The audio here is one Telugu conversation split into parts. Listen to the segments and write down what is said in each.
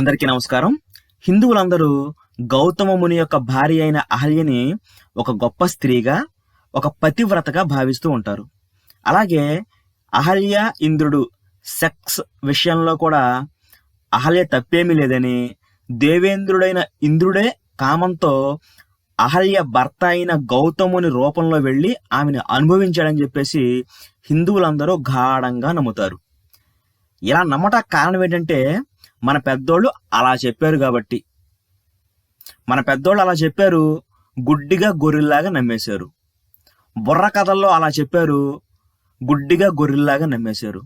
అందరికీ నమస్కారం. హిందువులందరూ గౌతమ ముని యొక్క భార్య అయిన అహల్యని ఒక గొప్ప స్త్రీగా ఒక పతివ్రతగా భావిస్తూ ఉంటారు. అలాగే అహల్య ఇంద్రుడు సెక్స్ విషయంలో కూడా అహల్య తప్పేమీ లేదని దేవేంద్రుడైన ఇంద్రుడే కామంతో అహల్య భర్త అయిన గౌతముని రూపంలో వెళ్ళి ఆమెను అనుభవించాడని చెప్పేసి హిందువులందరూ గాఢంగా నమ్ముతారు. ఇలా నమ్మటానికి కారణం ఏంటంటే మన పెద్దోళ్ళు అలా చెప్పారు కాబట్టి. మన పెద్దోళ్ళు అలా చెప్పారు గుడ్డిగా గొర్రెల్లాగా నమ్మేశారు. బుర్ర కథల్లో అలా చెప్పారు గుడ్డిగా గొర్రెల్లాగా నమ్మేశారు.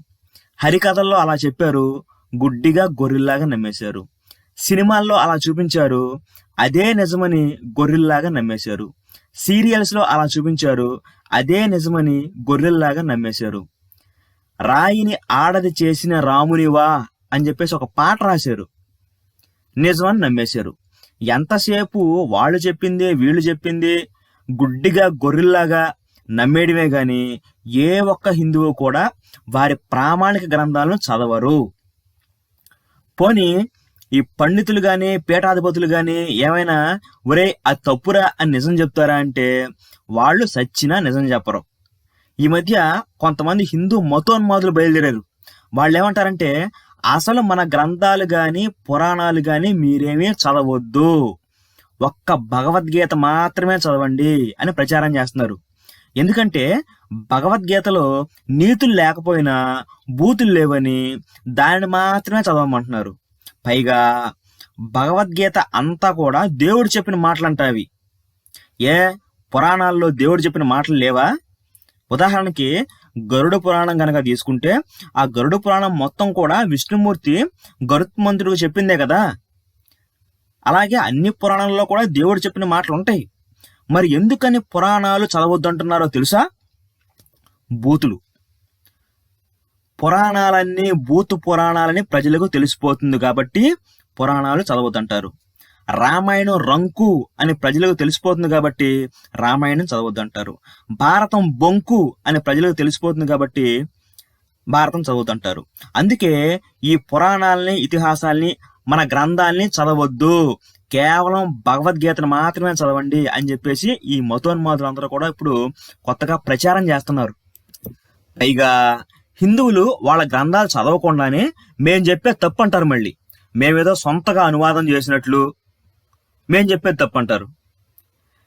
హరికథల్లో అలా చెప్పారు గుడ్డిగా గొర్రెల్లాగా నమ్మేశారు. సినిమాల్లో అలా చూపించారు అదే నిజమని గొర్రెల్లాగా నమ్మేశారు. సీరియల్స్లో అలా చూపించారు అదే నిజమని గొర్రెల్లాగా నమ్మేశారు. రాయిని ఆడది చేసిన రామునివా? అని చెప్పేసి ఒక పాట రాశారు. నిజమని నమ్మేశారు. ఎంతసేపు వాళ్ళు చెప్పిందే వీళ్ళు చెప్పిందే గుడ్డిగా గొర్రెల్లాగా నమ్మేయడమే కానీ ఏ ఒక్క హిందువు కూడా వారి ప్రామాణిక గ్రంథాలను చదవరు. పోని ఈ పండితులు కానీ పీఠాధిపతులు కానీ ఏమైనా ఒరే అది తప్పురా అని నిజం చెప్తారా అంటే వాళ్ళు సచ్చినా నిజం చెప్పరు. ఈ మధ్య కొంతమంది హిందూ మతోన్మాదులు బయలుదేరారు. వాళ్ళు ఏమంటారంటే అసలు మన గ్రంథాలు కానీ పురాణాలు కానీ మీరేమీ చదవద్దు. ఒక్క భగవద్గీత మాత్రమే చదవండి అని ప్రచారం చేస్తున్నారు. ఎందుకంటే భగవద్గీతలో నీతులు లేకపోయినా బూతులు లేవని దానిని మాత్రమే చదవమంటున్నారు. పైగా భగవద్గీత అంతా కూడా దేవుడు చెప్పిన మాటలంటావి. ఏ పురాణాల్లో దేవుడు చెప్పిన మాటలు లేవా? ఉదాహరణకి గరుడ పురాణం కనుక తీసుకుంటే ఆ గరుడ పురాణం మొత్తం కూడా విష్ణుమూర్తి గరుత్మంతుడికి చెప్పిందే కదా. అలాగే అన్ని పురాణాల్లో కూడా దేవుడు చెప్పిన మాటలు ఉంటాయి. మరి ఎందుకని పురాణాలు చదవద్దంటున్నారో తెలుసా? బూతులు. పురాణాలన్నీ బూతు పురాణాలని ప్రజలకు తెలిసిపోతుంది కాబట్టి పురాణాలు చదవద్దంటారు. రామాయణం రంకు అని ప్రజలకు తెలిసిపోతుంది కాబట్టి రామాయణం చదవద్దు అంటారు భారతం బొంకు అని ప్రజలకు తెలిసిపోతుంది కాబట్టి భారతం చదువుతుంటారు అందుకే ఈ పురాణాలని ఇతిహాసాల్ని మన గ్రంథాల్ని చదవద్దు. కేవలం భగవద్గీతను మాత్రమే చదవండి అని చెప్పేసి ఈ మతోన్మాదులందరూ కూడా ఇప్పుడు కొత్తగా ప్రచారం చేస్తున్నారు. పైగా హిందువులు వాళ్ళ గ్రంథాలు చదవకుండానే మేము చెప్పే తప్పు అంటారు మళ్ళీ. మేమేదో సొంతగా అనువాదం చేసినట్లు మేం చెప్పేది తప్పు అంటారు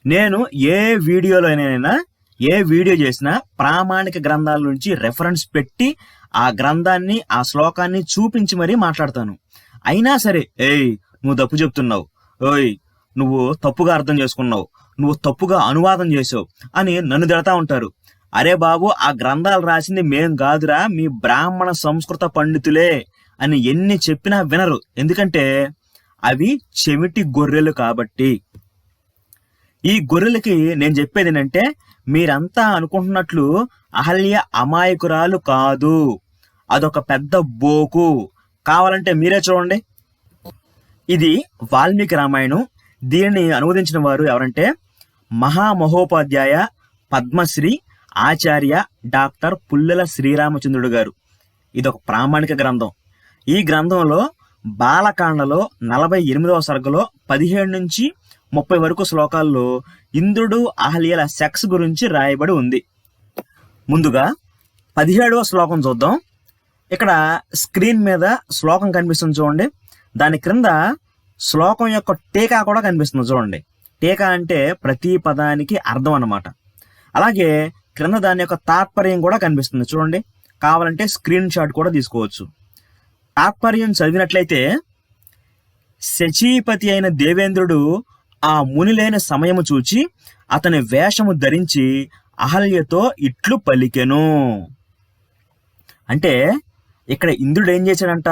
నేను ఏ వీడియోలోనైనా ఏ వీడియో చేసినా ప్రామాణిక గ్రంథాల నుంచి రెఫరెన్స్ పెట్టి ఆ గ్రంథాన్ని ఆ శ్లోకాన్ని చూపించి మరీ మాట్లాడతాను. అయినా సరే ఏయ్ నువ్వు తప్పు చెప్తున్నావు. ఓయ్ నువ్వు తప్పుగా అర్థం చేసుకున్నావు. నువ్వు తప్పుగా అనువాదం చేసావు అని నన్ను తిడతా ఉంటారు. అరే బాబు ఆ గ్రంథాలు రాసింది మేం కాదురా మీ బ్రాహ్మణ సంస్కృత పండితులే అని ఎన్ని చెప్పినా వినరు. ఎందుకంటే అవి చెమిటి గొర్రెలు కాబట్టి. ఈ గొర్రెలకి నేను చెప్పేది ఏంటంటే మీరంతా అనుకుంటున్నట్లు అహల్య అమాయకురాలు కాదు. అదొక పెద్ద బోకు. కావాలంటే మీరే చూడండి. ఇది వాల్మీకి రామాయణం. దీనిని అనువదించిన వారు ఎవరంటే మహామహోపాధ్యాయ పద్మశ్రీ ఆచార్య డాక్టర్ పుల్లెల శ్రీరామచంద్రుడు గారు. ఇది ఒక ప్రామాణిక గ్రంథం. ఈ గ్రంథంలో బాలకాండలో నలభై ఎనిమిదవ సరుకులో పదిహేడు నుంచి ముప్పై వరకు శ్లోకాల్లో ఇంద్రుడు అహల్యల సెక్స్ గురించి రాయబడి ఉంది. ముందుగా పదిహేడవ శ్లోకం చూద్దాం. ఇక్కడ స్క్రీన్ మీద శ్లోకం కనిపిస్తుంది చూడండి. దాని క్రింద శ్లోకం యొక్క టీకా కూడా కనిపిస్తుంది చూడండి. టీకా అంటే ప్రతి పదానికి అర్థం అన్నమాట. అలాగే క్రింద దాని యొక్క తాత్పర్యం కూడా కనిపిస్తుంది చూడండి. కావాలంటే స్క్రీన్ షాట్ కూడా తీసుకోవచ్చు. తాత్పర్యం చదివినట్లయితే శచీపతి అయిన దేవేంద్రుడు ఆ మునిలైన సమయము చూచి అతని వేషము ధరించి అహల్యతో ఇట్లు పలికెను. అంటే ఇక్కడ ఇంద్రుడు ఏం చేశాడంట?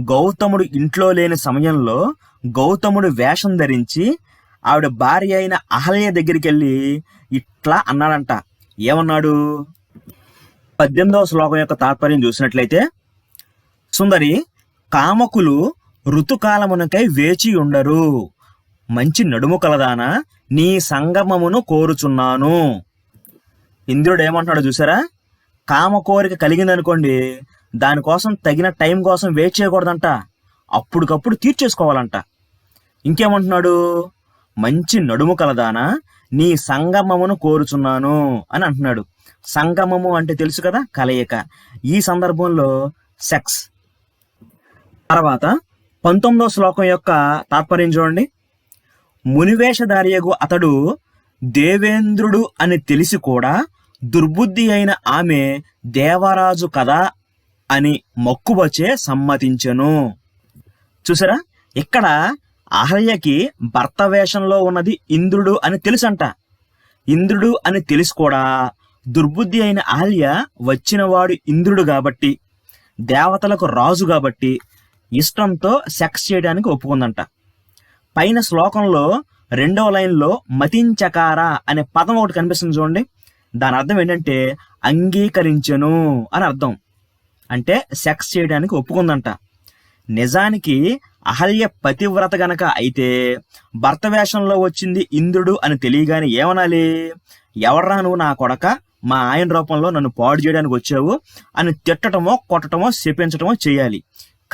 గౌతముడు ఇంట్లో లేని సమయంలో గౌతముడు వేషం ధరించి ఆవిడ భార్య అయిన అహల్య దగ్గరికి వెళ్ళి ఇట్లా అన్నాడంట. ఏమన్నాడు? పద్దెనిమిదవ శ్లోకం యొక్క తాత్పర్యం చూసినట్లయితే సుందరి కామకులు ఋతుకాలమునకై వేచి ఉండరు. మంచి నడుము కలదానా నీ సంగమమును కోరుచున్నాను. ఇంద్రుడు ఏమంటున్నాడు చూసారా? కామ కోరిక కలిగిందనుకోండి దానికోసం తగిన టైం కోసం వెయిట్ చేయకూడదంట. అప్పటికప్పుడు తీర్చేసుకోవాలంట. ఇంకేమంటున్నాడు? మంచి నడుము కలదానా నీ సంగమమును కోరుచున్నాను అని అంటున్నాడు. సంగమము అంటే తెలుసు కదా కలయిక. ఈ సందర్భంలో సెక్స్. తర్వాత పంతొమ్మిదవ శ్లోకం యొక్క తాత్పర్యం చూడండి. మునివేషధారియగు అతడు దేవేంద్రుడు అని తెలిసి కూడా దుర్బుద్ధి అయిన ఆమె దేవరాజు కదా అని మక్కువచే సమ్మతించెను. చూసారా? ఇక్కడ అహల్యకి భర్త వేషంలో ఉన్నది ఇంద్రుడు అని తెలుసంట. ఇంద్రుడు అని తెలిసి కూడా దుర్బుద్ధి అయిన అహల్య వచ్చినవాడు ఇంద్రుడు కాబట్టి దేవతలకు రాజు కాబట్టి ఇష్టంతో సెక్స్ చేయడానికి ఒప్పుకుందంట. పైన శ్లోకంలో రెండవ లైన్లో మతించకార అనే పదం ఒకటి కనిపిస్తుంది చూడండి. దాని అర్థం ఏంటంటే అంగీకరించెను అని అర్థం. అంటే సెక్స్ చేయడానికి ఒప్పుకుందంట. నిజానికి అహల్య పతివ్రత గనక అయితే భర్త వేషంలో వచ్చింది ఇంద్రుడు అని తెలియగానే ఏమనాలి? ఎవర్రా నువ్వు నా కొడక? మా ఆయన రూపంలో నన్ను పాడు చేయడానికి వచ్చావు అని తిట్టటమో కొట్టటమో శపించటమో చేయాలి.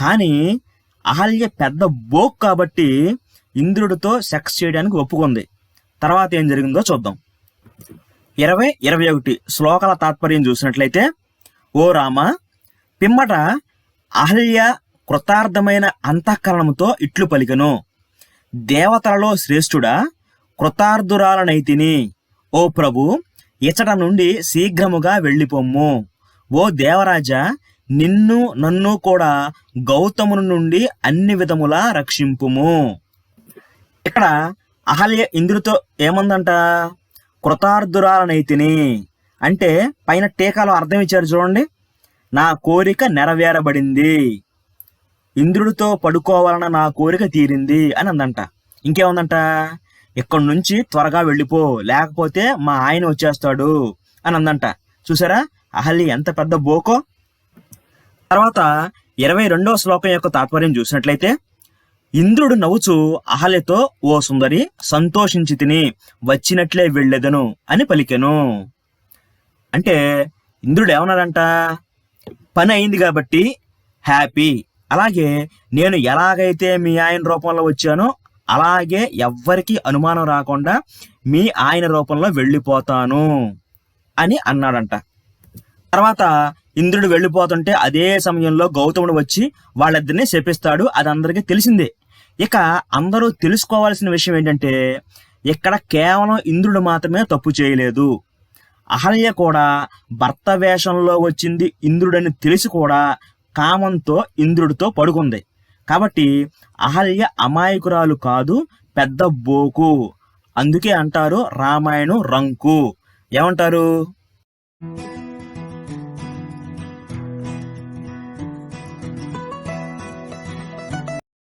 కానీ అహల్య పెద్ద బోక్ కాబట్టి ఇంద్రుడితో సెక్స్ చేయడానికి ఒప్పుకుంది. తర్వాత ఏం జరిగిందో చూద్దాం. ఇరవై ఇరవై ఒకటి శ్లోకాల తాత్పర్యం చూసినట్లయితే ఓ రామ పిమ్మట అహల్య కృతార్థమైన అంతఃకరణముతో ఇట్లు పలికను. దేవతలలో శ్రేష్ఠుడా కృతార్థురాలనైతిని. ఓ ప్రభు ఇచట నుండి శీఘ్రముగా వెళ్ళిపోమ్ము. ఓ దేవరాజా నిన్ను నన్ను కూడా గౌతమును నుండి అన్ని విధములా రక్షింపుము. ఇక్కడ అహల్య ఇంద్రుడితో ఏమందంట? కృతార్థురాలనైతిని. అంటే పైన టీకాలో అర్థం ఇచ్చారు చూడండి. నా కోరిక నెరవేరబడింది. ఇంద్రుడితో పడుకోవాలన్న నా కోరిక తీరింది అని అందంట. ఇంకేముందంట? ఇక్కడి నుంచి త్వరగా వెళ్ళిపో లేకపోతే మా ఆయన వచ్చేస్తాడు అని అందంట. చూసారా? అహల్య ఎంత పెద్ద బోకో? తర్వాత ఇరవై రెండవ శ్లోకం యొక్క తాత్పర్యం చూసినట్లయితే ఇంద్రుడు నవ్వుచు అహల్యతో ఓ సుందరి సంతోషించి తిని వచ్చినట్లే వెళ్ళెదను అని పలికెను. అంటే ఇంద్రుడు ఏమన్నాడంట? పని అయింది కాబట్టి హ్యాపీ. అలాగే నేను ఎలాగైతే మీ ఆయన రూపంలో వచ్చానో అలాగే ఎవ్వరికి అనుమానం రాకుండా మీ ఆయన రూపంలో వెళ్ళిపోతాను అని అన్నాడంట. తర్వాత ఇంద్రుడు వెళ్ళిపోతుంటే అదే సమయంలో గౌతముడు వచ్చి వాళ్ళిద్దరిని శపిస్తాడు. అది అందరికీ తెలిసిందే. ఇక అందరూ తెలుసుకోవాల్సిన విషయం ఏంటంటే ఇక్కడ కేవలం ఇంద్రుడు మాత్రమే తప్పు చేయలేదు. అహల్య కూడా భర్త వేషంలో వచ్చింది ఇంద్రుడని తెలిసి కూడా కామంతో ఇంద్రుడితో పడుకుంది. కాబట్టి అహల్య అమాయకురాలు కాదు పెద్ద బోకు. అందుకే అంటారు రామాయణం రంకు. ఏమంటారు?